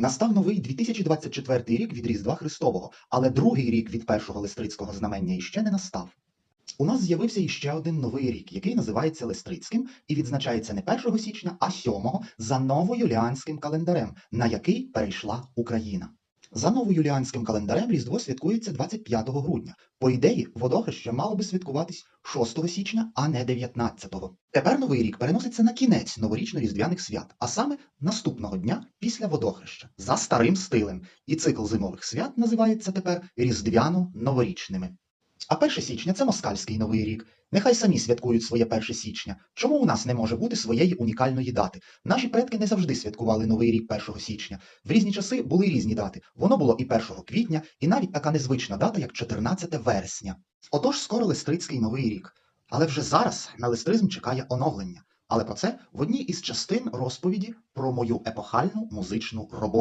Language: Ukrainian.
Настав новий 2024 рік від Різдва Христового, але другий рік від першого лестрицького знамення іще не настав. У нас з'явився іще один новий рік, який називається Лестрицьким і відзначається не 1 січня, а 7 за новоюліанським календарем, на який перейшла Україна. За новоюліанським календарем Різдво святкується 25 грудня. По ідеї, водохреще мало би святкуватись 6 січня, а не 19-го. Тепер новий рік переноситься на кінець новорічно-різдвяних свят, а саме наступного дня після водохреща, за старим стилем. І цикл зимових свят називається тепер різдвяно-новорічними. А 1 січня це москальський новий рік. Нехай самі святкують своє 1 січня. Чому у нас не може бути своєї унікальної дати? Наші предки не завжди святкували новий рік 1 січня. В різні часи були різні дати. Воно було і 1 квітня, і навіть така незвична дата, як 14 вересня. Отож, скоро Листрицький новий рік. Але вже зараз на листризм чекає оновлення. Але про це в одній із частин розповіді про мою епохальну музичну роботу.